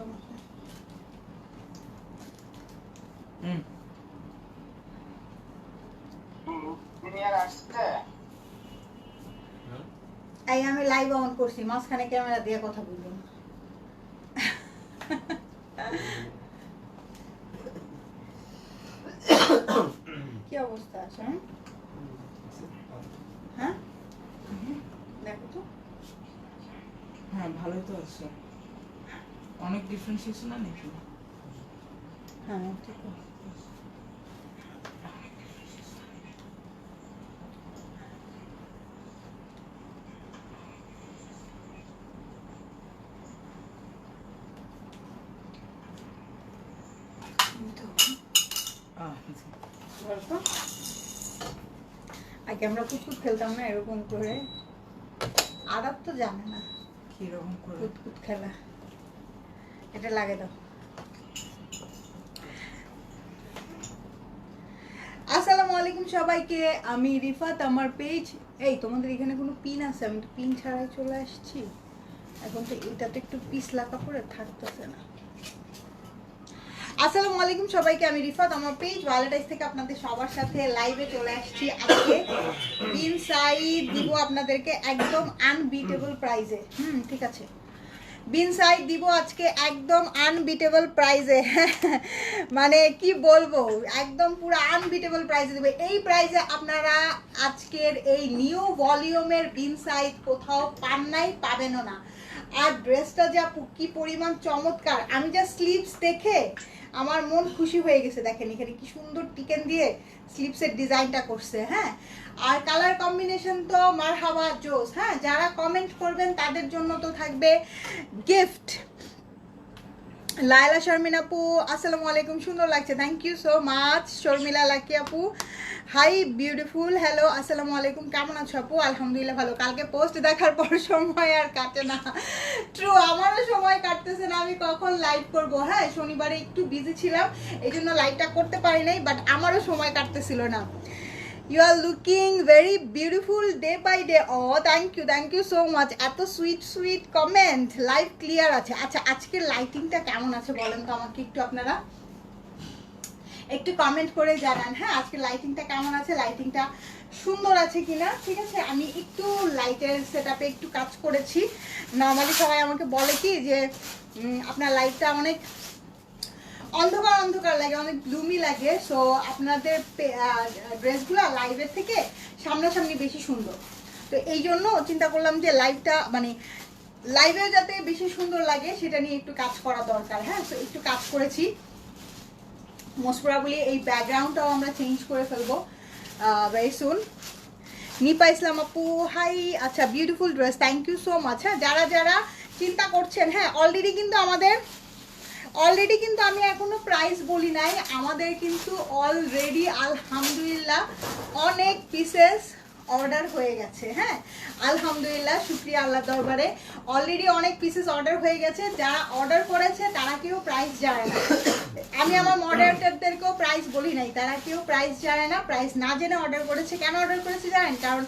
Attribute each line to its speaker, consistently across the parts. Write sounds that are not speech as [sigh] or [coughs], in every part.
Speaker 1: মাখো
Speaker 2: হুম
Speaker 1: এই আমি লাইভ অন করছি, মাঝখানে ক্যামেরা দিয়ে কথা বলব কি অবস্থা আছে হুম? হ্যাঁ? দেখো তো।
Speaker 2: হ্যাঁ ভালোই তো আছে। অনেক ডিফারেন্সিয়েশন না নাকি
Speaker 1: হ্যাঁ। ঠিক আছে আগে আমরা কুতকুত খেলতাম না এরকম করে। আদাব তো জানে না।
Speaker 2: কীরকম করে?
Speaker 1: কুতকুত খেলা। এটা লাগে দাও। আসসালামু আলাইকুম সবাইকে, আমি রিফাত, আমার পেজ এই, তোমাদের এখানে কোনো পিন আছে? আমি তো পিন ছাড়াই চলে আসছি। এখন তো এটাতে একটু পিস লাকা পরে থাকতেছে না। আসসালামু আলাইকুম সবাইকে, আমি রিফাত, আমার পেজ ভ্যালেন্টাইন্স থেকে আপনাদের সবার সাথে লাইভে চলে আসছি আজকে। বিন সাইড দিব আপনাদেরকে একদম আনবিটেবল প্রাইজে হুম, ঠিক আছে। বিন সাইড দিব আজকে একদম আনবিটেবল প্রাইজে [laughs] মানে কি বলব, একদম পুরো আনবিটেবল প্রাইজে দেবে। এই প্রাইজে আপনারা আজকের এই নিউ ভলিউমের বিনসাই কোথাও পান নাই পাবেনও না। আর ড্রেসটা যা কি পরিমাণ চমৎকার। আমি যা স্লিভস দেখে আমার মন খুশি হয়ে গেছে, দেখেন এখানে কি সুন্দর টিকেন দিয়ে স্লিপসের ডিজাইনটা করছে হ্যাঁ? আর কালার কম্বিনেশন তো মার হাওয়া জোস হ্যাঁ? যারা কমেন্ট করবেন, তাদের জন্য তো থাকবে গিফট লায়লা শর্মিন আপু, আসসালামু আলাইকুম, সুন্দর লাগছে thank you so much Sharmila Lucky আপু। হাই বিউটিফুল হ্যালো আসসালামু আলাইকুম। কেমন আছো আপু? আলহামদুলিল্লাহ ভালো। কালকে পোস্ট দেখার পর সময় আর কাটে না। ট্রু আমারও সময় কাটতেছে না। আমি কখন লাইভ করব? হ্যাঁ শনিবারে একটু বিজি ছিলাম এই জন্য লাইভটা করতে পারি নাই বাট আমারও সময় কাটতেছিল না। You are looking very beautiful day by day oh thank you thank you so much এত sweet sweet comment live clear আছে। আচ্ছা আজকের লাইটিংটা কেমন আছে বলেন তো আমাকে একটু আপনারা? একটু কমেন্ট করে জানান হ্যাঁ? আজকে লাইটিংটা কেমন আছে? লাইটিংটা সুন্দর আছে কিনা? ঠিক আছে? আমি একটু লাইটের সেট একটু কাজ করেছি। নর্মালি সবাই আমাকে বলে কি যে আপনার লাইটটা অনেক অন্ধকার অন্ধকার লাগে, অনেক ব্লুমি লাগে। সো আপনাদের ড্রেসগুলো লাইভের থেকে সামনাসামনি বেশি সুন্দর। তো এই জন্য চিন্তা করলাম যে লাইভটা মানে লাইভেও যাতে বেশি সুন্দর লাগে, সেটা নিয়ে একটু কাজ করা দরকার হ্যাঁ? তো একটু কাজ করেছি। মোস্ট প্রবাবলি এই ব্যাকগ্রাউন্ডটাও আমরা চেঞ্জ করে ফেলব ভেরি সুন নিপা ইসলাম আপু হাই আচ্ছা beautiful dress thank you so much হ্যাঁ যারা যারা চিন্তা করছেন হ্যাঁ অলরেডি কিন্তু আমাদের অলরেডি কিন্তু আমি এখনও প্রাইস বলি নাই, আমাদের কিন্তু অলরেডি আলহামদুলিল্লাহ, অনেক পিসেস অর্ডার হয়ে গেছে হ্যাঁ? আলহামদুলিল্লাহ, শুক্রিয়া আল্লাহ দরবারে। অলরেডি অনেক পিসেস অর্ডার হয়ে গেছে যারা অর্ডার করেছে, তারা কেউ প্রাইস জানে না। আমি আমার মডারেটরদেরকেও প্রাইস বলি নাই, তারা কেউ প্রাইস জানে না প্রাইস না জেনে অর্ডার করেছে। কেন অর্ডার করেছে জানেন? কারণ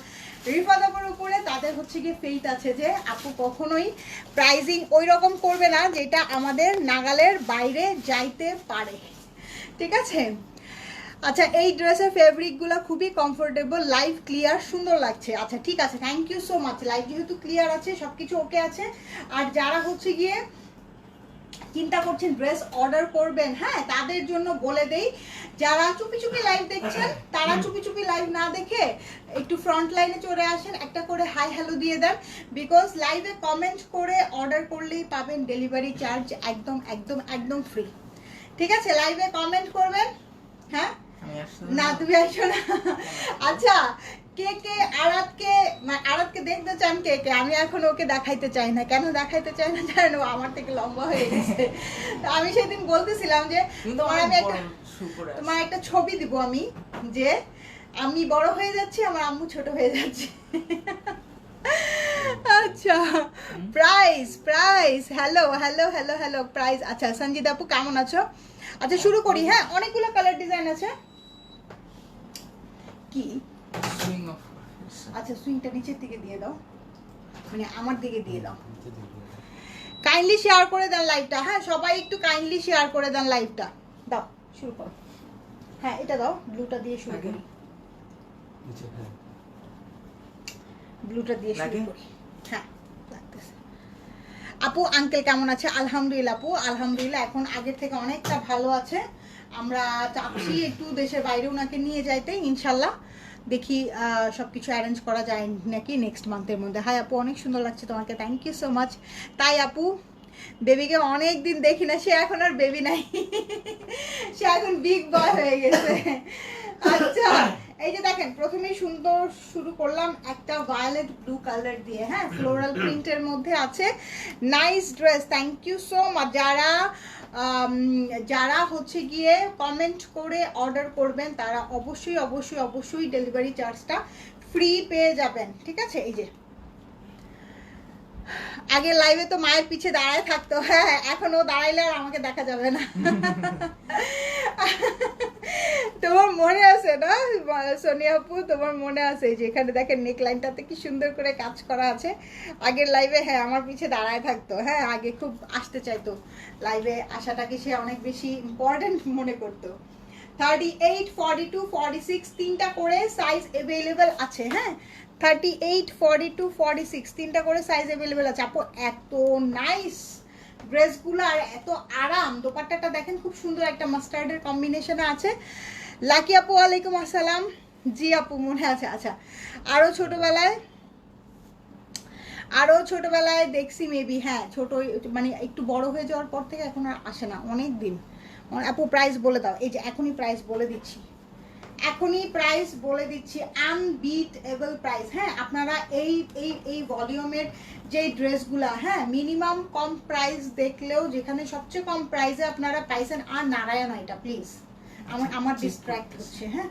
Speaker 1: রিফাদাপুর উপরে তাদের হচ্ছে গিয়ে ফেইথ আছে যে, আপু কখনোই প্রাইজিং ওই রকম করবে না, যেটা আমাদের নাগালের বাইরে যাইতে পারে। ঠিক আছে? আচ্ছা এই ড্রেসের ফেব্রিকগুলো খুবই কমফোর্টেবল লাইভ ক্লিয়ার সুন্দর লাগছে। আচ্ছা ঠিক আছে thank you so much live যেহেতু ক্লিয়ার আছে সব কিছু ওকে আছে। আর যারা হচ্ছে গিয়ে চিন্তা করছেন ড্রেস অর্ডার করবেন হ্যাঁ তাদের জন্য বলে দেই যারা চুপি চুপি লাইভ দেখছেন তারা চুপি চুপি লাইভ না দেখে একটু ফ্রন্ট লাইনে চলে আসেন একটা করে হাই হ্যালো দিয়ে দেন। বিকজ লাইভে কমেন্ট করে অর্ডার করলেই পাবেন ডেলিভারি চার্জ একদম একদম একদম ফ্রি ঠিক আছে লাইভে কমেন্ট করবেন হ্যাঁ? না তুমি আসো না। আচ্ছা কে কে আরাতকে মানে আরাতকে দেখতে চান কে কে? আমি এখন ওকে দেখাইতে চাই না। কেন দেখাইতে চাই না জানো আমার থেকে লম্বা হয়ে গেছে। আমি সেদিন বলতেছিলাম যে তোমার আমি একটা। তোমার একটা ছবি দিব আমি যে আমি বড় হয়ে যাচ্ছি আমার আম্মু ছোট হয়ে যাচ্ছে। আচ্ছা price price hello hello hello hello price আচ্ছা সঞ্জিত আপু কেমন আছো? আচ্ছা শুরু করি। হ্যাঁ অনেকগুলো কালার ডিজাইন আছে। কি? আচ্ছা সুইংটা নিচের দিকে দিয়ে দাও। মানে আমার দিকে দিয়ে দাও। কাইন্ডলি শেয়ার করে দেন লাইভটা হ্যাঁ সবাই একটু কাইন্ডলি শেয়ার করে দেন লাইভটা দাও শুরু করো। হ্যাঁ এটা দাও ব্লুটা দিয়ে শুরু করি।
Speaker 3: নিচে হ্যাঁ।
Speaker 1: ব্লুটা দিয়ে শুরু করি। হ্যাঁ। আপু আঙ্কেল কেমন আছে? আলহামদুলিল্লাহ আপু, আলহামদুলিল্লাহ, এখন আগের থেকে অনেকটা ভালো আছে। আমরা চাচ্ছি একটু দেশের বাইরে ওনাকে নিয়ে যাইতে, ইনশাল্লাহ। দেখি সব কিছু অ্যারেঞ্জ করা যায় নাকি নেক্সট মান্থের মধ্যে। হাই আপু, অনেক সুন্দর লাগছে তোমাকে। থ্যাংক ইউ সো মাচ তাই আপু বেবিকে অনেক দিন দেখি না, সে এখন আর বেবি নাই। [laughs] সে এখন বিগ বয় হয়ে গেছে। আচ্ছা। এই যে দেখেন প্রথমেই সুন্দর শুরু করলাম একটা ভায়োলেট ব্লু কালার দিয়ে হ্যাঁ? ফ্লোরাল প্রিন্টের মধ্যে আছে। Nice dress thank you so much যারা যারা হচ্ছে গিয়ে কমেন্ট করে অর্ডার করবেন তারা অবশ্যই অবশ্যই অবশ্যই ডেলিভারি চার্জটা ফ্রি পেয়ে যাবেন ঠিক আছে? এই যে আগে লাইভে তো মায়ের পিছে দাঁড়ায় থাকতো। হ্যাঁ এখন ও দাঁড়াইলে আর আমাকে দেখা যাবে না। তোমার মনে আছে না, সোনিয়া আপু? তোমার মনে আছে যে এখানে দেখেন নেক লাইনটাতে কি সুন্দর করে কাজ করা আছে? আগের লাইভে হ্যাঁ আমার পিছে দাঁড়ায় থাকতো। হ্যাঁ আগে খুব আসতে চাইতো। লাইভে আসাটাকে সে অনেক বেশি ইম্পর্টেন্ট মনে করতো। Thirty eight forty two forty six তিনটা করে সাইজ অ্যাভেলেবেল আছে হ্যাঁ? Thirty eight forty two forty six তিনটা করে সাইজ অ্যাভেলেবেল আছে। আপু, এত নাইস ড্রেসগুলো আর এত আরাম। দোপাট্টাটা দেখেন, খুব সুন্দর একটা মাস্টার্ডের কম্বিনেশনে আছে। লাকি আপু, ওয়ালাইকুম আসসালাম। জি আপু, মনে আছে। আচ্ছা আরও ছোটবেলায় আরও ছোটবেলায় দেখছি মেবি হ্যাঁ ছোট মানে একটু বড় হয়ে যাওয়ার পর থেকে এখন আর আসে না অনেক দিন অন- আপু প্রাইস বলে দাও। এই যে, এখনই প্রাইস বলে দিচ্ছি। এখনই প্রাইস বলে দিচ্ছি আনবিটেবল প্রাইস হ্যাঁ আপনারা এই এই এই ভলিউমের যে ড্রেসগুলো হ্যাঁ মিনিমাম কম প্রাইস দেখলেও যেখানে সবচেয়ে কম প্রাইসে আপনারা পাইছেন আর নারায়ণ এটা প্লিজ আমার আমার ডিস্ট্র্যাক্ট হচ্ছে হ্যাঁ।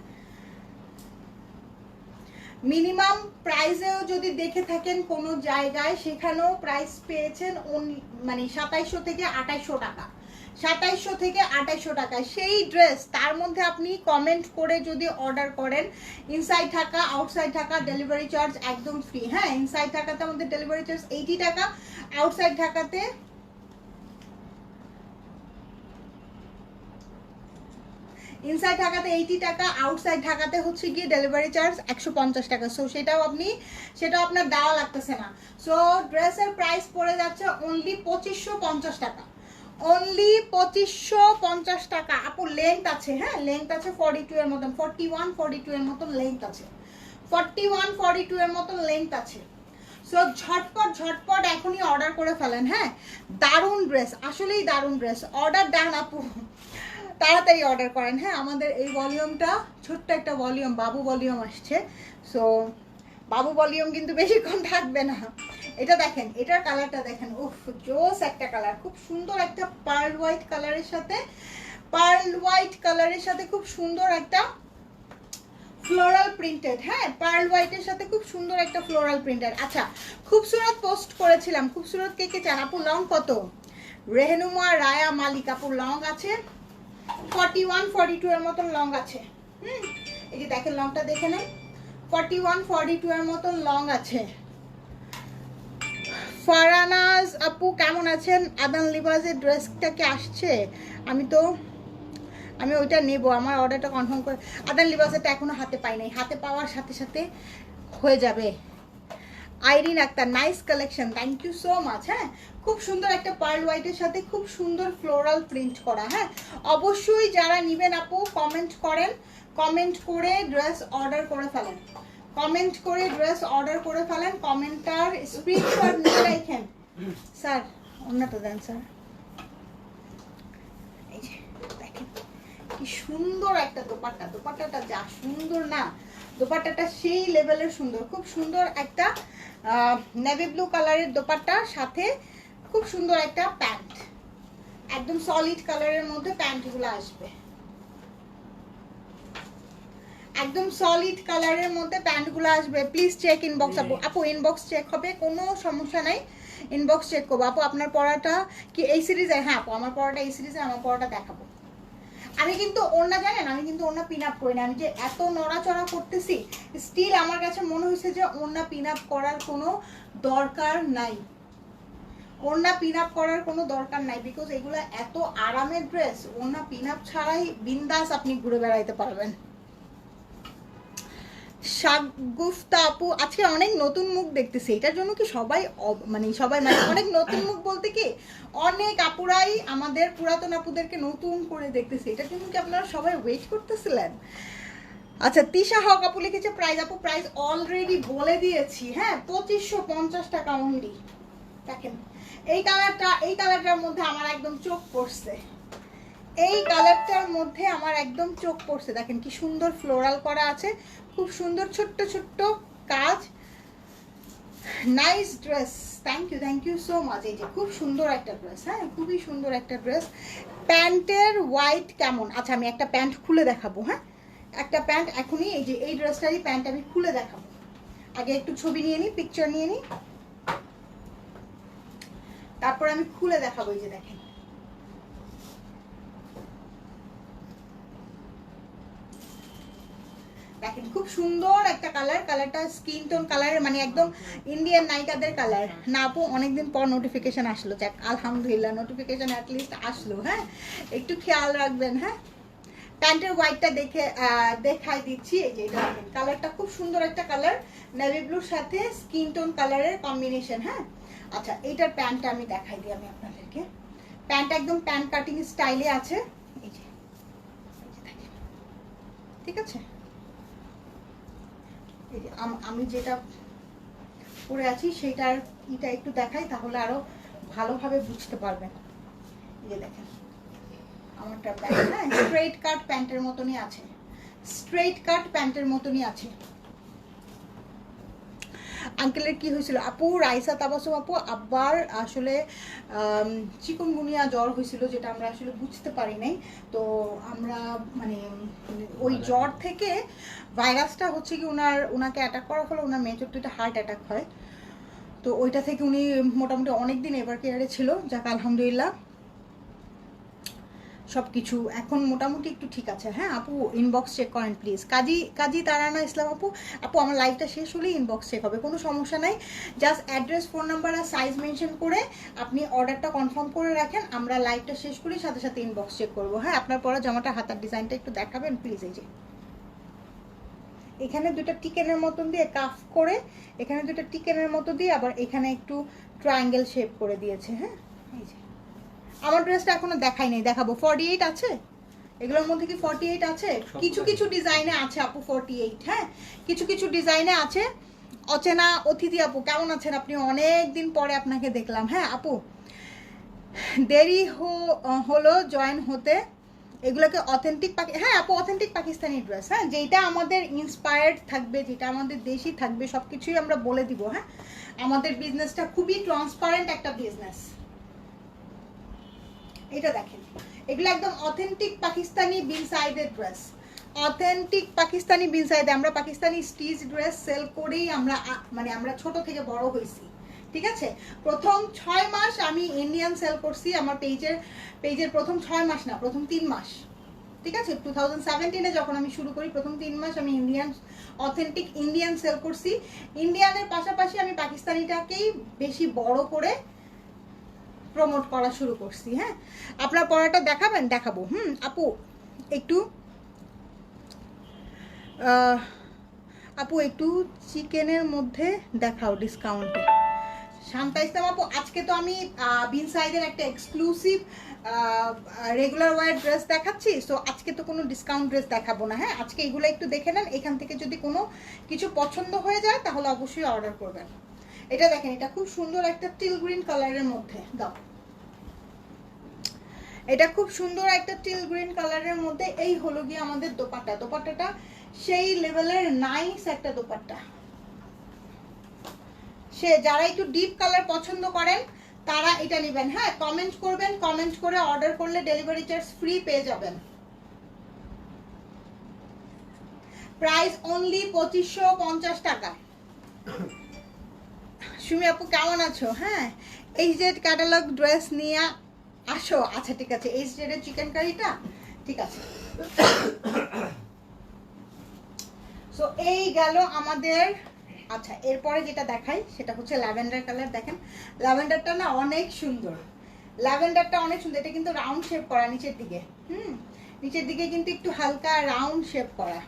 Speaker 1: মিনিমাম প্রাইসেও যদি দেখে থাকেন কোনো জায়গায় সেখানেও প্রাইস পেয়েছেন মানে সাতাইশশো থেকে আঠাইশশো টাকা। সাতাইশশো থেকে আঠাইশশো টাকা। সেই ড্রেস তার মধ্যে আপনি কমেন্ট করে যদি অর্ডার করেন ইনসাইড থাকা আউটসাইড থাকা ডেলিভারি চার্জ একদম ফ্রি হ্যাঁ ইনসাইড থাকাতে আমাদের ডেলিভারি চার্জ এইটি টাকা আউটসাইড থাকাতে ইনসাইড ঢাকাতে এইটি টাকা আউটসাইড ঢাকাতে হচ্ছে গিয়ে ডেলিভারি চার্জ একশো পঞ্চাশ টাকা। সো সেটাও আপনি, সেটাও আপনার দেওয়া লাগতেছে না। সো ড্রেসের প্রাইস পড়ে যাচ্ছে অনলি পঁচিশশো পঞ্চাশ টাকা। অনলি পঁচিশশো পঞ্চাশ টাকা। আপু লেন্থ আছে হ্যাঁ? লেন্থ আছে ফর্টি টু এর মতন। ফর্টি ওয়ান ফর্টি টু এর মতন লেন্থ আছে। ফর্টি ওয়ান ফর্টি টু এর মতন লেন্থ আছে। সো ঝটপট ঝটপট এখনই অর্ডার করে ফেলেন হ্যাঁ? দারুণ ড্রেস আসলেই দারুণ ড্রেস অর্ডার ডান আপু। তাড়াতাড়ি অর্ডার করেন হ্যাঁ? আমাদের এই ভলিউমটা ছোট্ট একটা ভলিউম বাবু ভলিউম আসছে। সো বাবু ভলিউম কিন্তু বেশিক্ষণ থাকবে না। এটা দেখেন, এটার কালারটা দেখেন। উফ, জোস একটা কালার। খুব সুন্দর একটা পার্ল হোয়াইট কালারের সাথে পার্ল হোয়াইট কালারের সাথে খুব সুন্দর একটা ফ্লোরাল প্রিন্টেড হ্যাঁ? পার্ল হোয়াইটের সাথে খুব সুন্দর একটা ফ্লোরাল প্রিন্টেড আচ্ছা খুবসুরত পোস্ট করেছিলাম। খুবসুরত কে কে চান? আপু লং কত? রেহনুমা, রায়া, মালিক। আপু লং আছে। ফর্টি ওয়ান ফর্টি টু এর মতন লং আছে। হুম? এই যে দেখেন লংটা দেখে নেন। ফর্টি ওয়ান ফর্টি টু এর মতন লং আছে। ফারানাজ আপু কেমন আছেন? আদান লিবাজের ড্রেসটা কি আসছে? আমি তো, আমি ওইটা নেব, আমার অর্ডারটা কনফার্ম করে আদান লিবাসেরটা এখনও হাতে পাই নাই। হাতে পাওয়ার সাথে সাথে হয়ে যাবে। Irin Akter nice collection thank you so much হ্যাঁ? খুব সুন্দর একটা পার্ল হোয়াইটের সাথে খুব সুন্দর ফ্লোরাল প্রিন্ট করা হ্যাঁ? অবশ্যই যারা নিবেন আপু কমেন্ট করেন। কমেন্ট করে ড্রেস অর্ডার করে ফেলেন। কমেন্ট করে ড্রেস অর্ডার করে ফেলেন কমেন্টার স্ক্রিনশট নিয়ে রাখেন। স্যার, অন্যটা দেন, স্যার। এই দেখেন, কি সুন্দর একটা দোপাট্টা। দোপাট্টাটা যা সুন্দর না, দোপাট্টাটা সেই লেভেলের সুন্দর। খুব সুন্দর একটা নেভি ব্লু কালারের দোপাট্টা, সাথে খুব সুন্দর একটা প্যান্ট। একদম সলিড কালারের মধ্যে প্যান্টগুলো আসবে। একদম সলিড কালারের মধ্যে প্যান্টগুলো আসবে। প্লিজ চেক ইনবক্স আপু। আপু ইনবক্স চেক হবে কোনো সমস্যা নাই। ইনবক্স চেক করব। আপু আপনার পড়াটা কি এই সিরিজের হ্যাঁ আপু আমার পড়াটা এই সিরিজে আমার পড়াটা দেখাবো। আমি কিন্তু ওড়না জানেন আমি কিন্তু ওড়না পিন আপ করি না। আমি যে এত নড়াচড়া করতেছি স্টিল আমার কাছে মনে হয়েছে যে ওড়না পিন আপ করার কোনো দরকার নাই। ওড়না পিন আপ করার কোনো দরকার নাই বিকজ এগুলো এত আরামের ড্রেস ওড়না পিন আপ ছাড়াই বিন্দাস আপনি ঘুরে বেড়াইতে পারবেন। শাগুফতা আপু, আজকে অনেক নতুন মুখ দেখতেছি। এটার জন্য কি সবাই মানে সবাই মানে অনেক নতুন মুখ বলতে কি অনেক আপুরাই আমাদের পুরাতন আপুদেরকে নতুন করে দেখতেছি। এটার জন্য কি আপনারা সবাই ওয়েট করতেছিলেন? আচ্ছা তিশা হক আপু লিখেছে আপু অলরেডি বলে দিয়েছি। হ্যাঁ পঁচিশশো পঞ্চাশ টাকা অনলি দেখেন, এই কালারটা, এই কালারটার মধ্যে আমার একদম চোখ পড়ছে। এই কালারটার মধ্যে আমার একদম চোখ পড়ছে। দেখেন কি সুন্দর ফ্লোরাল করা আছে। খুব সুন্দর ছোট্ট ছোট্ট কাজ। Nice dress thank you thank you so much এই যে খুব সুন্দর একটা ড্রেস হ্যাঁ? খুবই সুন্দর একটা ড্রেস প্যান্টের হোয়াইট কেমন? আচ্ছা আমি একটা প্যান্ট খুলে দেখাবো হ্যাঁ? একটা প্যান্ট এখনই, এই যে এই ড্রেসটারই প্যান্ট আমি খুলে দেখাবো। আগে একটু ছবি নিয়ে নিই পিকচার নিয়ে নিই তারপর আমি খুলে দেখাবো, এই যে দেখেন। দেখেন খুব সুন্দর একটা কালার কালারটা স্কিন টোন কালারের মানে একদম ইন্ডিয়ান নায়িকাদের কালার না আপু, অনেকদিন পর নোটিফিকেশন আসলো। যাক, আলহামদুলিল্লাহ নোটিফিকেশন অ্যাটলিস্ট আসলো হ্যাঁ? একটু খেয়াল রাখবেন হ্যাঁ? প্যান্টের হোয়াইটটা দেখে দেখাই দিচ্ছি। এই যে কালারটা খুব সুন্দর একটা কালার নেভি ব্লুর সাথে স্কিন টোন কালারের কম্বিনেশন হ্যাঁ? আচ্ছা এইটার প্যান্টটা আমি দেখাই দিই আমি আপনাদেরকে। প্যান্টটা একদম প্যান্ট কাটিং স্টাইলে আছে। এই যে। ঠিক আছে? আম- যেটা পরে আছি সেইটার ইটা একটু দেখাই, তাহলে আরও ভালোভাবে বুঝতে পারবেন। যে দেখেন, আমারটা প্যান্ট হ্যাঁ স্ট্রেট কাট প্যান্টের মতনই আছে। স্ট্রেট কাট প্যান্টের মতনই আছে। আঙ্কেলের কি হয়েছিল? আপু রাইসা তাবাসুম আপু আবার আসলে চিকনগুনিয়া জ্বর হয়েছিল যেটা আমরা আসলে বুঝতে পারি নাই। তো আমরা মানে ওই জ্বর থেকে ভাইরাসটা হচ্ছে কি ওনার ওনাকে অ্যাটাক করার ফলে ওনার মেজর দুইটা হার্ট অ্যাটাক হয়। তো ওইটা থেকে উনি মোটামুটি অনেক দিন এবার কেয়ারে ছিল। যাক আলহামদুলিল্লাহ। সব কিছু এখন মোটামুটি একটু ঠিক আছে। হ্যাঁ আপু ইনবক্স চেক করেন প্লিজ কাজী কাজী তারানা ইসলাম আপু আপু, আমার লাইভটা শেষ হলেই ইনবক্স চেক হবে, কোনো সমস্যা নাই। জাস্ট অ্যাড্রেস ফোন নাম্বার আর সাইজ মেনশন করে আপনি অর্ডারটা কনফার্ম করে রাখেন, আমরা লাইভটা শেষ করেই সাথে সাথে ইনবক্স চেক করব। হ্যাঁ আপনার পরে জামাটা হাতার ডিজাইনটা একটু দেখাবেন প্লিজ এই যে। এখানে দুটো টিকেনের মতন দিয়ে কাফ করে, এখানে দুটো টিকেনের মতো দিয়ে আবার এখানে একটু ট্রায়াঙ্গেল শেপ করে দিয়েছে হ্যাঁ এই যে। আমার ড্রেসটা এখনও দেখাই নাই দেখাবো। ফর্টি এইট আছে? এগুলোর মধ্যে কি ফর্টি এইট আছে। কিছু কিছু ডিজাইনে আছে আপু ফর্টি এইট হ্যাঁ? কিছু কিছু ডিজাইনে আছে। অচেনা অতিথি আপু কেমন আছেন? আপনি অনেক দিন পরে আপনাকে দেখলাম হ্যাঁ? আপু দেরি হলো জয়েন হতে। এগুলোকে অথেন্টিক পাকি হ্যাঁ আপু অথেন্টিক পাকিস্তানি ড্রেস হ্যাঁ? যেটা আমাদের ইন্সপায়ার্ড থাকবে যেটা আমাদের দেশি থাকবে সব কিছুই আমরা বলে দিব হ্যাঁ? আমাদের বিজনেসটা খুবই ট্রান্সপারেন্ট একটা বিজনেস এটা দেখেন। এগুলো একদম অথেন্টিক পাকিস্তানি বিন সাইডের ড্রেস অথেন্টিক পাকিস্তানি বিন সাইডে আমরা পাকিস্তানি স্টিচ ড্রেস সেল করেই আমরা মানে আমরা ছোট থেকে বড় হয়েছি। ঠিক আছে? প্রথম ছয় মাস আমি ইন্ডিয়ান সেল করছি, আমার পেজের পেজের প্রথম ছয় মাস না, প্রথম তিন মাস। ঠিক আছে? টু থাউজেন্ড যখন আমি শুরু করি, প্রথম তিন মাস আমি ইন্ডিয়ান অথেন্টিক ইন্ডিয়ান সেল করছি। ইন্ডিয়ানের পাশাপাশি আমি পাকিস্তানিটাকেই বেশি বড় করে প্রমোট করা শুরু করছি হ্যাঁ? আপনার পড়াটা দেখাবেন? দেখাবো। হুম, আপু, একটু আপু, একটু চিকেনের মধ্যে দেখাও ডিসকাউন্টে শান্তা ইসলাম আপু, আজকে তো আমি বিন সাইজের একটা এক্সক্লুসিভ রেগুলার ওয়ার ড্রেস দেখাচ্ছি সো আজকে তো কোনো ডিসকাউন্ট ড্রেস দেখাবো না হ্যাঁ? আজকে এগুলো একটু দেখে নেন, এখান থেকে যদি কোনো কিছু পছন্দ হয়ে যায়, তাহলে অবশ্যই অর্ডার করবেন। এটা দেখেন, এটা খুব সুন্দর একটা টিল গ্রিন কালারের মধ্যে, দাও। এটা খুব সুন্দর একটা টিল গ্রিন কালারের মধ্যে, এই হলো গিয়ে আমাদের দোপাট্টা। দোপাট্টাটা সেই লেভেলের নাইস একটা দোপাট্টা। সে যারা একটু ডিপ কালার পছন্দ করেন, তারা এটা নেবেন। হ্যাঁ কমেন্ট করবেন কমেন্ট করে অর্ডার করলে ডেলিভারি চার্জ ফ্রি পেয়ে যাবেন। প্রাইস অনলি পঁচিশশো পঞ্চাশ টাকা। সুমি আপু, কেমন আছো? হ্যাঁ? এইচ জেড ক্যাটালগ ড্রেস নিয়ে আসো। আচ্ছা ঠিক আছে। এইচ জেড এর চিকেন কারিটা ঠিক আছে। সো এই গেল আমাদের আচ্ছা এরপরে যেটা দেখাই, সেটা হচ্ছে ল্যাভেন্ডার কালার। দেখেন, ল্যাভেন্ডারটা না অনেক সুন্দর। ল্যাভেন্ডারটা অনেক সুন্দর। এটা কিন্তু রাউন্ড শেপ করা, নিচের দিকে। হুম? নিচের দিকে কিন্তু একটু হালকা রাউন্ড শেপ করা।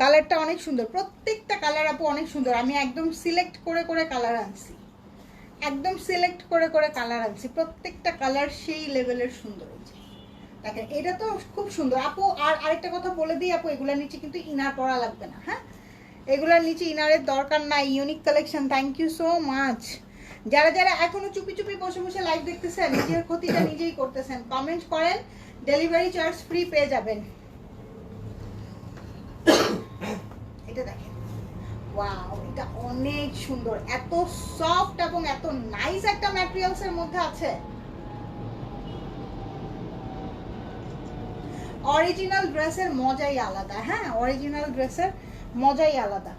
Speaker 1: কালারটা অনেক সুন্দর। প্রত্যেকটা কালার আপু অনেক সুন্দর। আমি একদম সিলেক্ট করে করে কালার আনছি। একদম সিলেক্ট করে করে কালার আনছি। প্রত্যেকটা কালার সেই লেভেলের সুন্দর দেখেন, এটা তো খুব সুন্দর। আপু, আর আরেকটা কথা বলে দিই আপু, এগুলোর নিচে কিন্তু ইনার পরা লাগবে না হ্যাঁ? এগুলোর নিচে ইনারের দরকার নাই। Unique collection thank you so much যারা যারা এখনও চুপি চুপি বসে বসে লাইভ দেখতেছেন, নিজের ক্ষতিটা নিজেই করতেছেন কমেন্ট করেন। ডেলিভারি চার্জ ফ্রি পেয়ে যাবেন। এটা দেখেন। ওয়াও এটা অনেক সুন্দর। এত সফট এবং এত নাইস একটা ম্যাটেরিয়ালস এর মধ্যে আছে। অরিজিনাল ড্রেসের মজাই আলাদা হ্যাঁ? অরিজিনাল ড্রেসের মজাই আলাদা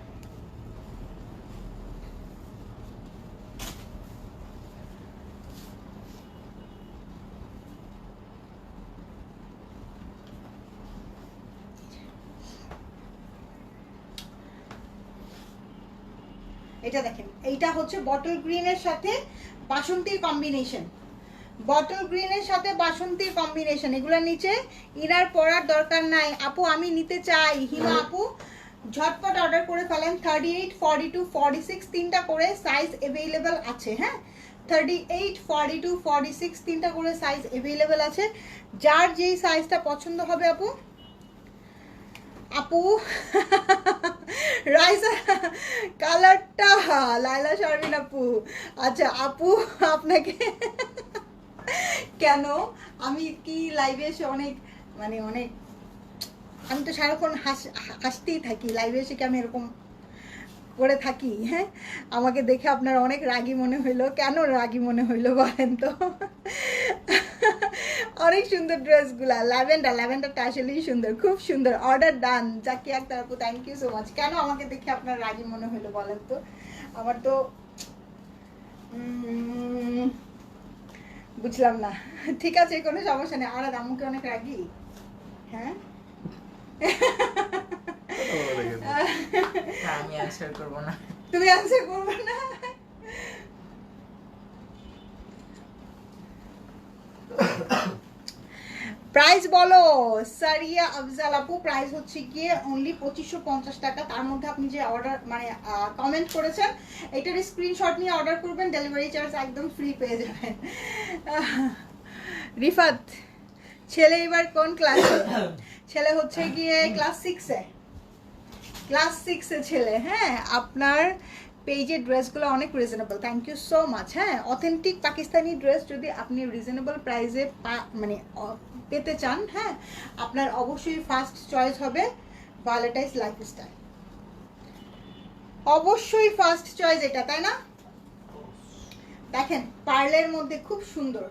Speaker 1: এটা দেখেন এইটা হচ্ছে বটল গ্রিনের সাথে বাসন্তীর কম্বিনেশন বটল গ্রিনের সাথে বাসন্তীর কম্বিনেশন এগুলোর নিচে ইনার পরার দরকার নাই। আপু, আমি নিতে চাই। হিমা আপু, ঝটপট অর্ডার করে ফেলেন। Thirty eight forty two forty six তিনটা করে সাইজ অ্যাভেলেবেল আছে হ্যাঁ? Thirty eight forty two forty six তিনটা করে সাইজ অ্যাভেলেবেল আছে। যার যেই সাইজটা পছন্দ হবে আপু আপু [laughs] রাইসা কালারটা লাইলা শারমিন আপু। আচ্ছা আপু, আপনাকে কেন? আমি কি লাইভে এসে অনেক মানে অনেক, আমি তো সারাক্ষণ হাস, হাসতেই থাকি লাইভে এসে কি আমি এরকম করে থাকি? হ্যাঁ? আমাকে দেখে আপনার অনেক রাগী মনে হইল। কেন রাগী মনে হইল বলেন তো? অনেক সুন্দর ড্রেস ড্রেসগুলা ল্যাভেন্ডার ল্যাভেন্ডারটা আসলেই সুন্দর খুব সুন্দর। অর্ডার ডান জাকি আক্তার আপু থ্যাংক ইউ সো মাচ কেন আমাকে দেখে আপনার রাগী মনে হলো বলেন তো? আমার তো বুঝলাম না। ঠিক আছে কোনো সমস্যা নেই। আর আম্মুকে অনেক রাগি? হ্যাঁ? [laughs]
Speaker 2: আমি অ্যান্সার করব না।
Speaker 1: তুমি আনসার করবে না? [coughs] প্রাইস বলো, সারিয়া, আফজাল আপু, প্রাইস হচ্ছে গিয়ে অনলি পঁচিশশো পঞ্চাশ টাকা। তার মধ্যে আপনি যে অর্ডার মানে কমেন্ট করেছেন, এটার স্ক্রিনশট নিয়ে অর্ডার করবেন ডেলিভারি চার্জ একদম ফ্রি পেয়ে যাবেন। রিফাত, ছেলে এবার কোন ক্লাস ছেলে হচ্ছে গিয়ে ক্লাস সিক্সে ক্লাস সিক্সে ছেলে হ্যাঁ আপনার পেজের ড্রেসগুলো অনেক reasonable thank you so much হ্যাঁ অথেন্টিক পাকিস্তানি ড্রেস যদি আপনি রিজনেবল প্রাইসে মানে পেতে চান হ্যাঁ আপনার অবশ্যই ফার্স্ট চয়েস হবে ভালেটাইজ লাইফস্টাইল অবশ্যই ফার্স্ট চয়েস এটা, তাই না? দেখেন, পার্লের মধ্যে খুব সুন্দর।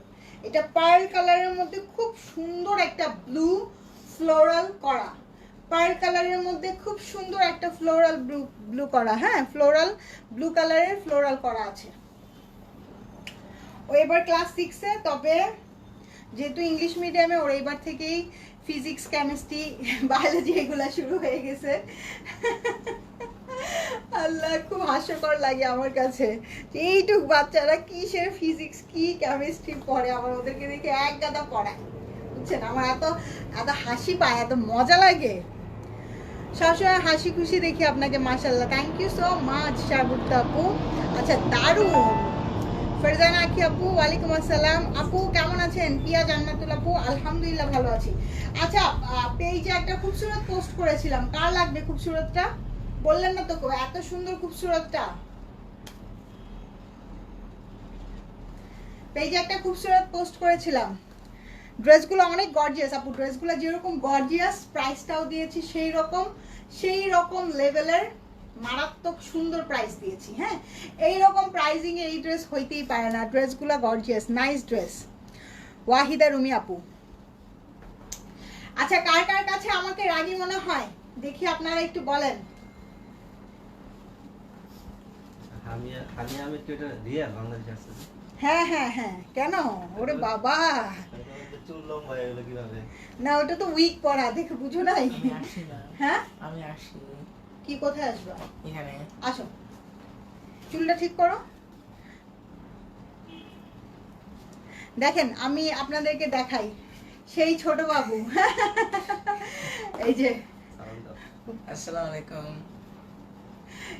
Speaker 1: এটা পার্ল কালারের মধ্যে খুব সুন্দর একটা ব্লু ফ্লোরাল করা। পার্ল কালারের মধ্যে খুব সুন্দর একটা ফ্লোরাল ব্লু ব্লু করা হ্যাঁ? ফ্লোরাল ব্লু কালারের ফ্লোরাল করা আছে। ও এবার ক্লাস সিক্সে তবে যেহেতু ইংলিশ মিডিয়ামে ওর এবার থেকেই ফিজিক্স কেমিস্ট্রি বায়োলজি এগুলা শুরু হয়ে গেছে। আল্লাহ, খুব হাস্যকর লাগে আমার কাছে। এইটুক বাচ্চারা কিসের ফিজিক্স কি কেমিস্ট্রি পড়ে, আমার ওদেরকে দেখে এক গাদা পড়ায়। বুঝছেন? আমার এত এত হাসি পায়, এত মজা লাগে। সবসময় হাসি খুশি দেখি আপনাকে মাশাল্লাহ থ্যাংক ইউ সো মাচ শাহবুক্তা আপু। আচ্ছা দারুণ। ফেরজানা আখি আপু, ওয়ালাইকুম আসসালাম। আপু, কেমন আছেন? পিয়া জান্নাতুল আপু, আলহামদুলিল্লাহ ভালো আছি। আচ্ছা পেজে একটা খুবসুরত পোস্ট করেছিলাম। কার লাগবে খুবসুরতটা? বললেন না তো এত সুন্দর খুবসুরতটা। পেজে একটা খুবসুরত পোস্ট করেছিলাম। ড্রেসগুলো অনেক গর্জিয়াস আপু। ড্রেসগুলো যেরকম গর্জিয়াস প্রাইসটাও দিয়েছি সেই রকম। সেই রকম লেভেলের মারাত্মক সুন্দর প্রাইস দিয়েছি হ্যাঁ? এই রকম প্রাইজিং এই ড্রেস হইতেই পারে না। ড্রেসগুলো gorgeous nice dress Wahida Rumi আপু। আচ্ছা কার কার কাছে আমাকে রাগী মনে হয়? দেখি আপনারা একটু বলেন। হ্যাঁ হ্যাঁ হ্যাঁ। কেন? ওরে বাবা।
Speaker 3: চুল লম্বা হয়ে গেলো কীভাবে?
Speaker 1: না ওটা তো উইক পড়া দেখে বুঝো নাই। হ্যাঁ?
Speaker 2: আমি আসি
Speaker 1: কি কোথায় আসবা?
Speaker 2: এখানে।
Speaker 1: আসো। চুলটা ঠিক করো। দেখেন আমি আপনাদেরকে দেখাই। সেই ছোট বাবু। [laughs] এই যে।
Speaker 2: আসসালামু আলাইকুম।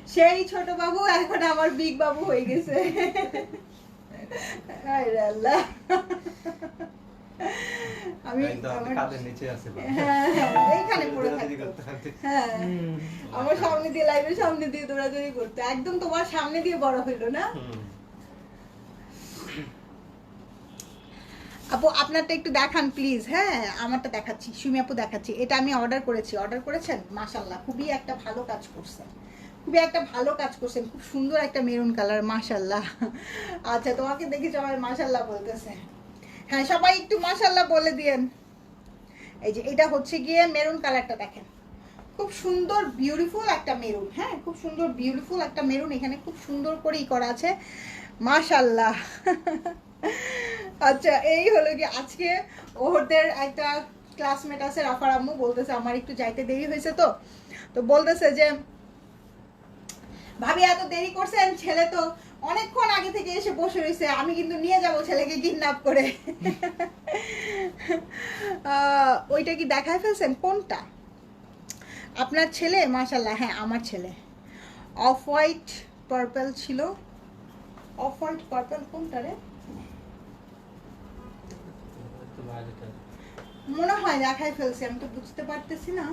Speaker 1: সেই ছোট বাবু এখন আমার বিগ বাবু হয়ে গেছে। [laughs] আল্লাহ। আমি আমার-। হ্যাঁ, হ্যাঁ, এইখানে পড়ে। হ্যাঁ। আমার সামনে দিয়ে লাইভের সামনে দিয়ে দৌড়াদৌড়ি করতে। একদম তোমার সামনে দিয়ে বড় হইল না? আপু আপনারটা একটু দেখান প্লিজ। হ্যাঁ আমারটা দেখাচ্ছি সুমি আপু দেখাচ্ছি। এটা আমি অর্ডার করেছি। অর্ডার করেছেন? মাশাল্লাহ খুবই একটা ভালো কাজ করছেন। খুবই একটা ভালো কাজ করছেন। খুব সুন্দর একটা মেরুন কালার মাশাল্লাহ আচ্ছা তোমাকে দেখি সবাই মাশাল্লাহ বলতেছে। হ্যাঁ সবাই একটু মাশাল্লাহ বলে দিয়েন। এই যে এটা হচ্ছে গিয়ে মেরুন কালারটা দেখেন। খুব সুন্দর বিউটিফুল একটা মেরুন হ্যাঁ খুব সুন্দর বিউটিফুল একটা মেরুন। এখানে খুব সুন্দর করেই করা আছে। মাশাল্লাহ আচ্ছা এই হলো কি আজকে ওদের একটা ক্লাসমেট আছে, রাফার আম্মু, বলতেছে আমার একটু যাইতে দেরি হয়েছে তো। তো বলতেছে যে, ভাবি এত দেরি করছেন, ছেলে তো অনেকক্ষণ আগে থেকে এসে বসে রয়েছে আমি কিন্তু নিয়ে যাব ছেলেকে কিডন্যাপ করে। ওইটা কি দেখায় ফেলছেন? কোনটা? আপনার ছেলে? মাশাল্লাহ হ্যাঁ আমার ছেলে। অফ হোয়াইট পার্পল ছিল। অফ হোয়াইট পার্পল কোনটা রে। মনে হয় দেখাই ফেলছি, আমি তো বুঝতে পারতেছি না।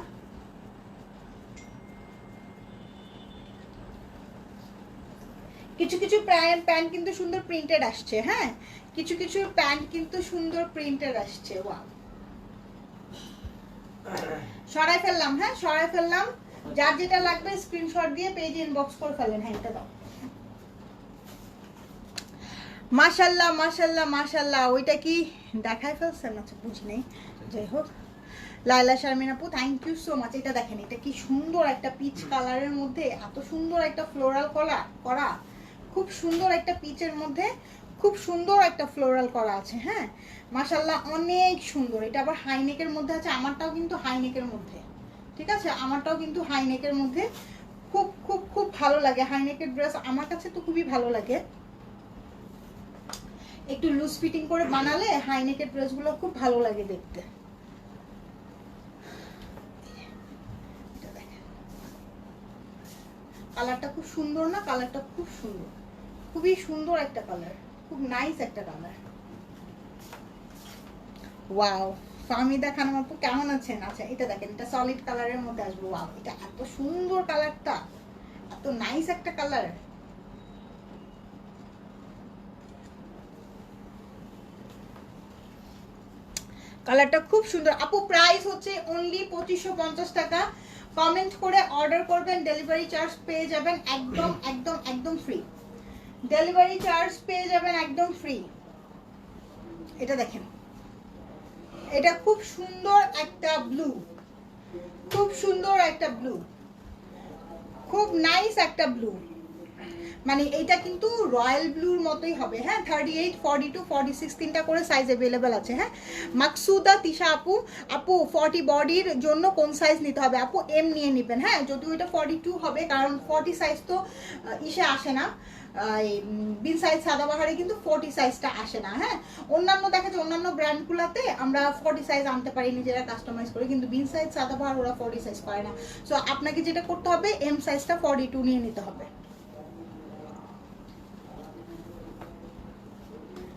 Speaker 1: কিছু কিছু প্যান্ট প্যান্ট কিন্তু সুন্দর প্রিন্টেড আসছে হ্যাঁ? কিছু কিছু প্যান্ট কিন্তু সুন্দর প্রিন্টেড আসছে ওয়াও সরাই ফেললাম হ্যাঁ? সরাই ফেললাম। যার যেটা লাগবে স্ক্রিনশট দিয়ে পেজে ইনবক্স করে ফেলেন হ্যাঁ এটা দাও। মাশাল্লাহ মাশাল্লাহ মাশাল্লাহ, ওইটা কি দেখায় ফেলছেন? আচ্ছা বুঝি নেই। যাই হোক। লাইলা শারমিন আপু থ্যাংক ইউ সো মাচ এটা দেখেন, এটা কি সুন্দর একটা পিচ কালারের মধ্যে, এত সুন্দর একটা ফ্লোরাল করা করা। খুব সুন্দর একটা পিচের মধ্যে খুব সুন্দর একটা ফ্লোরাল করা আছে হ্যাঁ? মাশাল্লাহ অনেক সুন্দর। এটা আবার হাইনেকের মধ্যে আছে, আমারটাও কিন্তু হাইনেকের মধ্যে। ঠিক আছে? আমারটাও কিন্তু হাইনেকের মধ্যে। খুব খুব খুব ভালো লাগে হাইনেকের ড্রেস আমার কাছে তো খুবই ভালো লাগে। একটু লুজ ফিটিং করে বানালে হাইনেকের ড্রেসগুলো খুব ভালো লাগে দেখতে। কালারটা খুব সুন্দর না? কালারটা খুব সুন্দর। খুবই সুন্দর একটা কালার খুব নাইস একটা কালার ওয়াও ফাহমিদা খানম আপু কেমন আছেন? আচ্ছা এটা দেখেন, এটা সলিড কালারের মধ্যে আসবে। ওয়াও এটা এত সুন্দর কালারটা এত নাইস একটা কালার কালারটা খুব সুন্দর। আপু প্রাইস হচ্ছে অনলি পঁচিশশো পঞ্চাশ টাকা। কমেন্ট করে অর্ডার করবেন ডেলিভারি চার্জ পেয়ে যাবেন একদম একদম একদম ফ্রি ডেলিভারি চার্জ পেয়ে যাবেন একদম ফ্রি এটা দেখেন। এটা খুব সুন্দর একটা ব্লু খুব সুন্দর একটা ব্লু খুব নাইস একটা ব্লু মানে এইটা কিন্তু রয়্যাল ব্লুর মতোই হবে হ্যাঁ? Thirty eight forty two forty six তিনটা করে সাইজ অ্যাভেলেবেল আছে হ্যাঁ? মাকসুদা, তিশা আপু আপু ফর্টি বডির জন্য কোন সাইজ নিতে হবে? আপু এম নিয়ে নেবেন হ্যাঁ? যদিও এটা ফর্টি টু হবে, কারণ ফর্টি সাইজ তো ইসে আসে না। বিন সাইজ সাদাবাহারে কিন্তু ফর্টি সাইজটা আসে না হ্যাঁ? অন্যান্য দেখা যায়, অন্যান্য ব্র্যান্ডগুলোতে আমরা ফর্টি সাইজ আনতে পারি, নিজেরা কাস্টমাইজ করে, কিন্তু বিন সাইজ সাদাবাহার ওরা ফর্টি সাইজ করে না। সো আপনাকে যেটা করতে হবে এম সাইজটা ফর্টি টু নিয়ে নিতে হবে।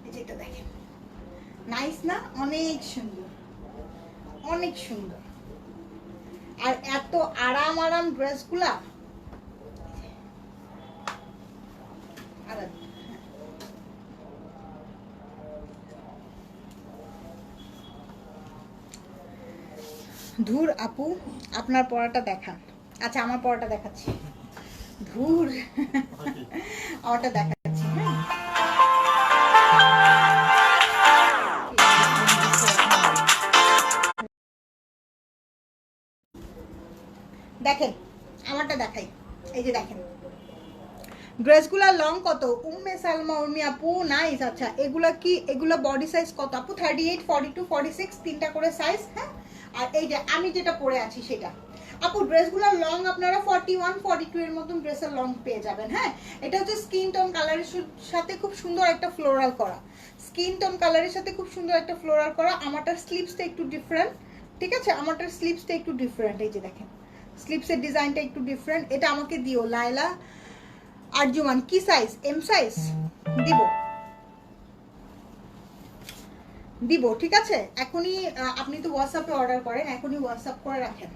Speaker 1: এই যে এটা দেখেন। নাইস না? অনেক সুন্দর। অনেক সুন্দর। আর এত আরাম আরাম ড্রেসগুলা আরাম। ধুর আপু, আপনার পড়াটা দেখান আচ্ছা আমার পড়াটা দেখাচ্ছি। ধুর, আমারটা দেখাচ্ছি হ্যাঁ। দেখেন, আমারটা দেখাই। এই যে দেখেন। ড্রেসগুলা লং কত? উম্মে সালমা উর্মি আপু নাইস আচ্ছা এগুলা কি? এগুলা বডি সাইজ কত? আপু thirty eight forty two forty six তিনটা করে সাইজ হ্যাঁ? আর এই যে আমি যেটা পরে আছি সেটা। আপু ড্রেসগুলোর লং আপনারা ফর্টি ওয়ান ফর্টি টু এর মতন ড্রেসের লং পেয়ে যাবেন হ্যাঁ? এটা হচ্ছে স্কিন টোন কালারের সাথে খুব সুন্দর একটা ফ্লোরাল করা। স্কিন টোন কালারের সাথে খুব সুন্দর একটা ফ্লোরাল করা। আমারটার স্লিপসটা একটু ডিফারেন্ট ঠিক আছে? আমারটার স্লিপসটা একটু ডিফারেন্ট এই যে দেখেন। স্লিপসের ডিজাইনটা একটু ডিফারেন্ট এটা আমাকে দিও লাইলা আরজুমান কি সাইজ এম সাইজ দিব। দিব, ঠিক আছে? এখনই আপনি তো হোয়াটসঅ্যাপে অর্ডার করেন, এখনই হোয়াটসঅ্যাপ করে রাখেন।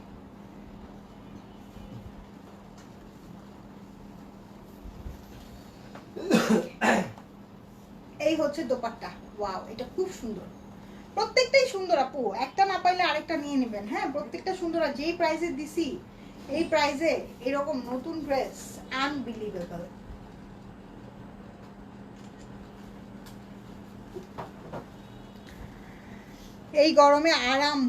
Speaker 1: এই হচ্ছে দোপাট্টা। ওয়াও এটা খুব সুন্দর। প্রত্যেকটাই সুন্দর আপু, একটা না পাইলে আরেকটা নিয়ে নেবেন হ্যাঁ? প্রত্যেকটা সুন্দর, আর যেই প্রাইসে দিছি, এই প্রাইসে এরকম নতুন ড্রেস আনবিলিভেবল এই গরমে আরাম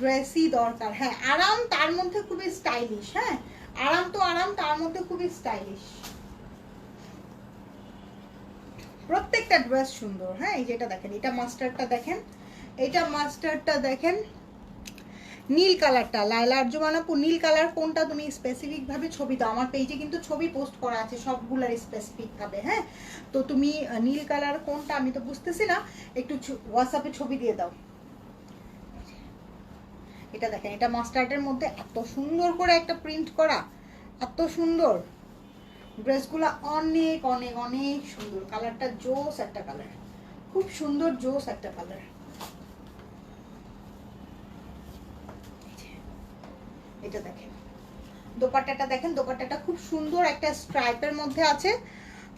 Speaker 1: ড্রেসই দরকার। হ্যাঁ আরাম তার মধ্যে খুবই স্টাইলিশ হ্যাঁ? আরাম তো আরাম, তার মধ্যে খুবই স্টাইলিশ প্রত্যেকটা ড্রেস সুন্দর হ্যাঁ? এই যেটা দেখেন, এটা মাস্টারটা দেখেন, এটা মাস্টারটা দেখেন। নীল কালারটা লাইলা আর্জমানাপু নীল কালার কোনটা তুমি স্পেসিফিক ভাবে ছবি দাও। আমার পেজে কিন্তু ছবি পোস্ট করা আছে, সবগুলার স্পেসিফিক ভাবে হ্যাঁ? তো তুমি নীল কালার কোনটা আমি তো বুঝতেছি না, একটু হোয়াটসঅ্যাপে ছবি দিয়ে দাও। এটা দেখেন, এটা মাস্টার্ডের মধ্যে এত সুন্দর করে একটা প্রিন্ট করা, এত সুন্দর। ড্রেসগুলো অনেক অনেক অনেক সুন্দর। কালারটা জোস একটা কালার। খুব সুন্দর জোস একটা কালার। এটা দেখেন। দোপাট্টাটা দেখেন, দোপাট্টাটা খুব সুন্দর একটা স্ট্রাইপের মধ্যে আছে।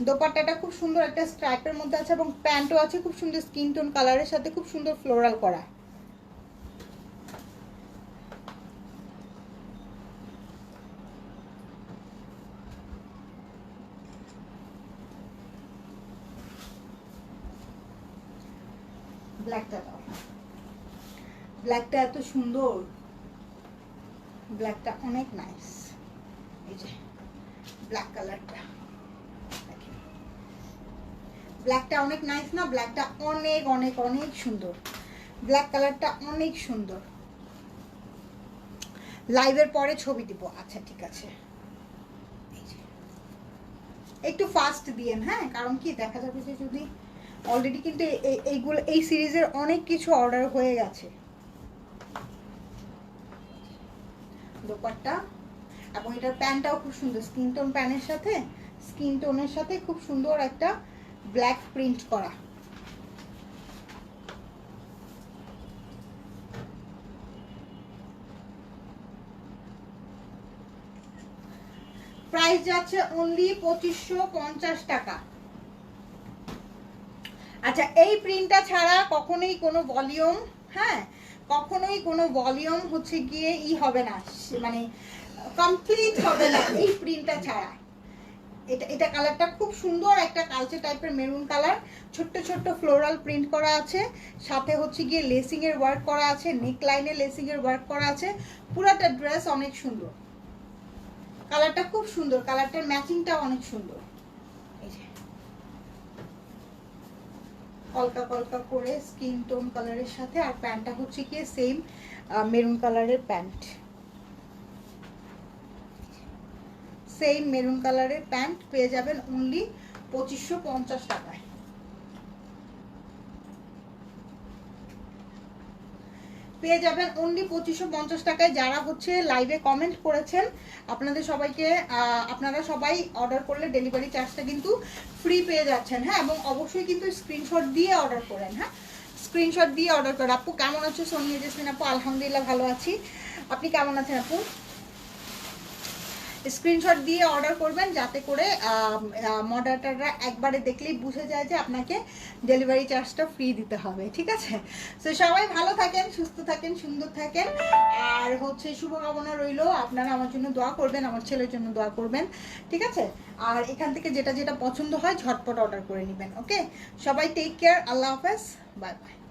Speaker 1: দোপাট্টাটা খুব সুন্দর একটা স্ট্রাইপের মধ্যে আছে এবং প্যান্টও আছে খুব সুন্দর স্কিন টোন কালারের সাথে খুব সুন্দর ফ্লোরাল করা। ব্ল্যাকটা দাও। ব্ল্যাকটা এত সুন্দর। ব্ল্যাকটা অনেক নাইস এই যে ব্ল্যাক কালারটা ব্ল্যাকটা অনেক নাইস না? ব্ল্যাকটা অনেক অনেক অনেক সুন্দর। ব্ল্যাক কালারটা অনেক সুন্দর। লাইভের পরে ছবি দিব। আচ্ছা ঠিক আছে। একটু ফাস্ট দিয়েন হ্যাঁ? কারণ কি, দেখা যাবে যে যদি অলরেডি কিন্তু এইগুলো, এই সিরিজের অনেক কিছু অর্ডার হয়ে গেছে। দোপাট্টা, এবং এটার প্যান্টটাও খুব সুন্দর। স্কিন টোন প্যানের সাথে স্কিন টোনের সাথে খুব সুন্দর একটা ব্ল্যাক প্রিন্ট করা। প্রাইস যাচ্ছে অনলি পঁচিশশো পঞ্চাশ টাকা। আচ্ছা এই প্রিন্টটা ছাড়া কখনোই কোনো ভলিউম হ্যাঁ কখনোই কোনো ভলিউম হচ্ছে গিয়ে ই হবে না মানে কমপ্লিট হবে না এই প্রিন্টটা ছাড়া। এটা এটা কালারটা খুব সুন্দর একটা কালচে টাইপের মেরুন কালার ছোট্ট ছোট্ট ফ্লোরাল প্রিন্ট করা আছে, সাথে হচ্ছে গিয়ে লেসিং এর ওয়ার্ক করা আছে নেক লাইনে লেসিং এর ওয়ার্ক করা আছে, পুরাটা ড্রেস অনেক সুন্দর। কালারটা খুব সুন্দর কালারটার ম্যাচিংটা অনেক সুন্দর এই যে কলকা কলকা করে স্কিন টোন কালারের সাথে, আর প্যান্টটা হচ্ছে কি সেম মেরুন কালারের প্যান্ট। সেম মেরুন কালারের প্যান্ট পেয়ে যাবেন অনলি পঁচিশশো পঞ্চাশ টাকায়। পেয়ে যাবেন অনলি পঁচিশশো পঞ্চাশ টাকায়। যারা হচ্ছে লাইভে কমেন্ট করেছেন, আপনাদের সবাইকে আপনারা সবাই অর্ডার করলে ডেলিভারি চার্জটা কিন্তু ফ্রি পেয়ে যাচ্ছেন হ্যাঁ? এবং অবশ্যই কিন্তু স্ক্রিনশট দিয়ে অর্ডার করেন হ্যাঁ? স্ক্রিনশট দিয়ে অর্ডার করেন। আপু, কেমন আছো? সোনিয়া জেসমিন আপু, আলহামদুলিল্লাহ ভালো আছি। আপনি কেমন আছেন আপু? স্ক্রিনশট দিয়ে অর্ডার করবেন যাতে করে মডারেটাররা একবারে দেখলেই বুঝে যায় যে আপনাকে ডেলিভারি চার্জটা ফ্রি দিতে হবে, ঠিক আছে? তো সবাই ভালো থাকেন, সুস্থ থাকেন, সুন্দর থাকেন। আর হচ্ছে, শুভকামনা রইল, আপনারা আমার জন্য দোয়া করবেন, আমার ছেলের জন্য দোয়া করবেন, ঠিক আছে? আর এখান থেকে যেটা যেটা পছন্দ হয়, ঝটপট অর্ডার করে নেবেন ওকে সবাই টেক কেয়ার আল্লাহ হাফেজ বাই বাই